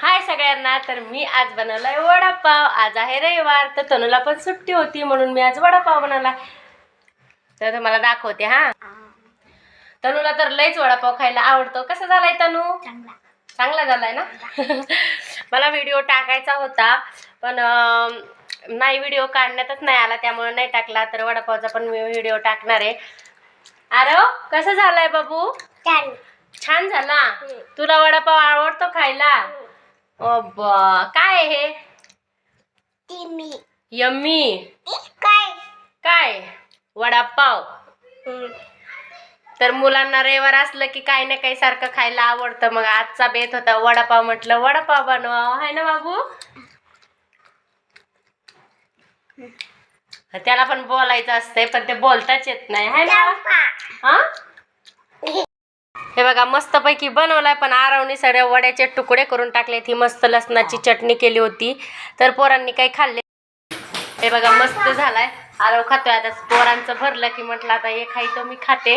हाय सगळ्यांना तर मी आज बनवलाय वडापाव. आज आहे रविवार तर तनुला पण सुट्टी होती म्हणून मी आज वडापाव बनवला तर तुम्हाला दाखवते हा. तनुला तर लईच वडापाव खायला आवडतो. कसा झालाय तनू? चांगला. चांगला झालाय ना? मला व्हिडिओ टाकायचा होता पण नाही व्हिडिओ काढण्यातच नाही आला त्यामुळे नाही टाकला तर वडापावचा पण मी व्हिडिओ टाकणार आहे. अरे कसा झालाय बाबू? छान. छान झाला. तुला वडापाव आवडतो खायला? अब्बा काय आहे हे? तिमी यम्मी. काय? काय? वडापाव. तर मुलांना रविवार असलं की काही ना काही सारखं खायला आवडतं. मग आजचा बेत होता वडापाव म्हटलं वडापाव बनवा. आहे ना बाबू? त्याला पण बोलायचं असतंय पण ते बोलताच येत नाही. है ना? हे? बघा मस्तपैकी बनवलाय पण आरवणी सगळ्या वड्याचे तुकडे करून टाकलेत. ही मस्त लसणाची चटणी केली होती. तर पोरांनी काही खाल्ले. हे बघा मस्त झालाय. आरव खातोय. आता पोरांचं भरलं की म्हटलं आता हे खायचं मी खाते.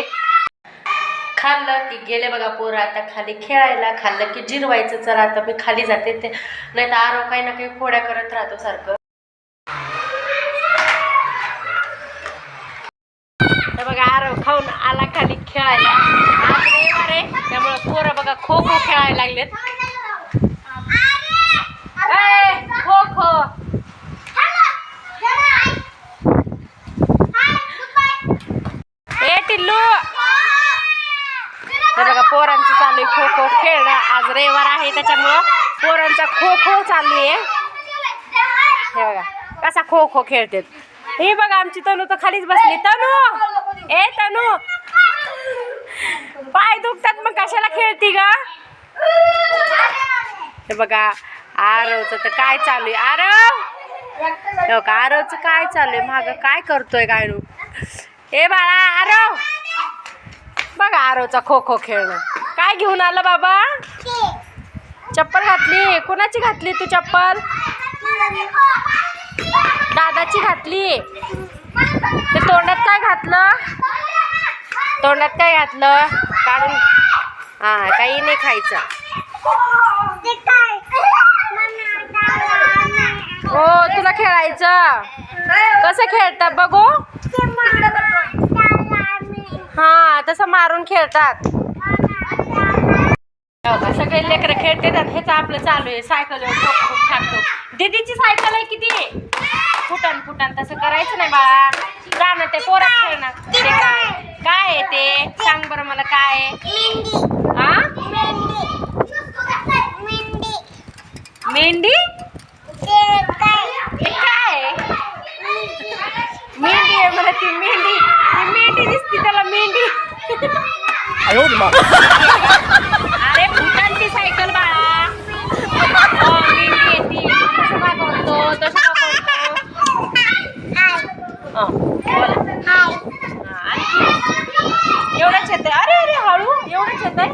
खाल्लं की गेले बघा पोरं. आता खाली खेळायला खाल्लं की जिरवायचं. चला आता मी खाली जाते. ते नाही तर आरव काही ना काही फोड्या करत राहतो सारखं. तर बघा आरव खाऊन आला खाली खेळायला आज रविवार आहे त्यामुळे पोरं बघा खो खो लागलेत ए, खो खो ए टिल्लू. बघा पोरांचं चालू आहे खो खो खेळणं. आज रविवार आहे त्याच्यामुळं पोरांचा खो खो चालू आहे. हे बघा कसा खो खो खेळतात. हे बघा आमची तनू तर खालीच बसली. तनू! ए तनू! पाय दुखतात मग कशाला खेळती ग? हे बघा आरवचं तर काय चालू आहे? आरव! हो का आरवचं काय चालू आहे? माग काय करतोय काय नु ए बाळा आरव! बघा आरवचा खो खो खेळणं काय घेऊन आलं बाबा? चप्पल घातली. कोणाची घातली तू चप्पल? दादाची घातली. ते तोंडात काय घातलं? तोंडात काय घातलं? काढून हा काही नाही खायचं. हो तुला खेळायचं? कसं खेळतात बघू? हा तसं मारून खेळतात. हो सगळे लेकरं खेळतात हेच आपलं चालू आहे. सायकल दीदीची सायकल आहे किती? फुटन फुटन तसं करायचं नाही बाळा. जाणं ते पोरात खेळणार ते काय? काय आहे ते? सांग बरं मला काय आहे हा मेंढी? काय? मेंढी आहे मला ती मेंढी. ती मेंढी दिसती त्याला मेंढी. अरे भूटान सायकल बाळा. हो, मेंढी आहे ती. कसं वागवतो तसं वागवतो. हा, बोला. हा, आणखी. एवढंच येत अरे अरे हळू. एवढंच येत आहे.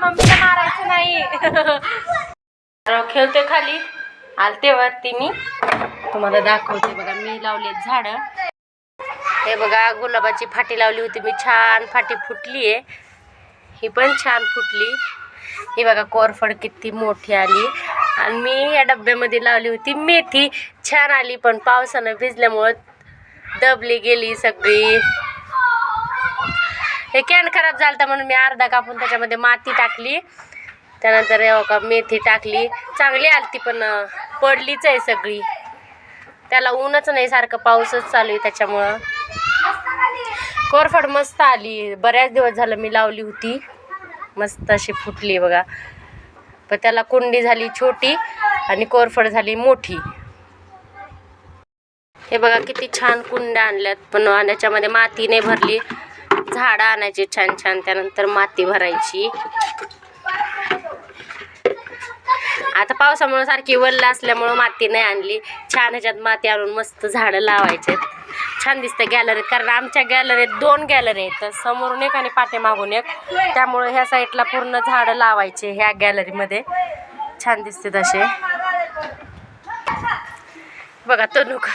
मम्मीला मारायचं नाही. खेळते खाली. आलते वरती मी. तुम्हाला दाखवते बघा मी लावले झाडं. हे बघा गुलाबाची फाटी लावली होती मी. छान फाटी फुटली आहे ही पण छान फुटली. ही बघा कोरफड किती मोठी आली. आणि मी या डब्यामध्ये लावली होती. मेथी छान आली पण पावसानं भिजल्यामुळं दबली गेली सगळी. हे कॅन खराब झालं म्हणून मी अर्धा कापून त्याच्यामध्ये माती टाकली. त्यानंतर हे मेथी टाकली. चांगली आलती पण पडलीच आहे सगळी. त्याला ऊनच नाही सारखं पाऊसच चालू आहे त्याच्यामुळं. कोरफड मस्त आली. बऱ्याच दिवस झालं मी लावली होती. मस्त अशी फुटली बघा. पण त्याला कुंडी झाली छोटी आणि कोरफड झाली मोठी. हे बघा किती छान कुंड्या आणल्यात. पण त्याच्यामध्ये माती नाही भरली. झाडं आणायची छान छान त्यानंतर माती भरायची. आता पावसामुळं सारखी वल्ल असल्यामुळं माती नाही आणली. छान ह्याच्यात माती आणून मस्त झाडं लावायचे. छान दिसतं गॅलरीत कारण आमच्या गॅलरीत दोन गॅलरी आहेत. तर समोरून एक आणि पाठीमागून एक. त्यामुळे ह्या साईडला पूर्ण झाडं लावायचे ह्या गॅलरीमध्ये छान दिसते तसे. बघा तनुक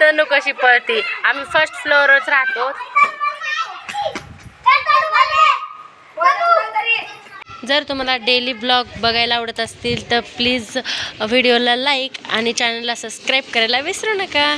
तनू कशी पळते. आम्ही फर्स्ट फ्लोअरच राहतो. जर तुम्हाला डेली ब्लॉग बघायला आवडत असतील तर प्लीज व्हिडिओला लाईक आणि चॅनलला सबस्क्राईब करायला विसरू नका.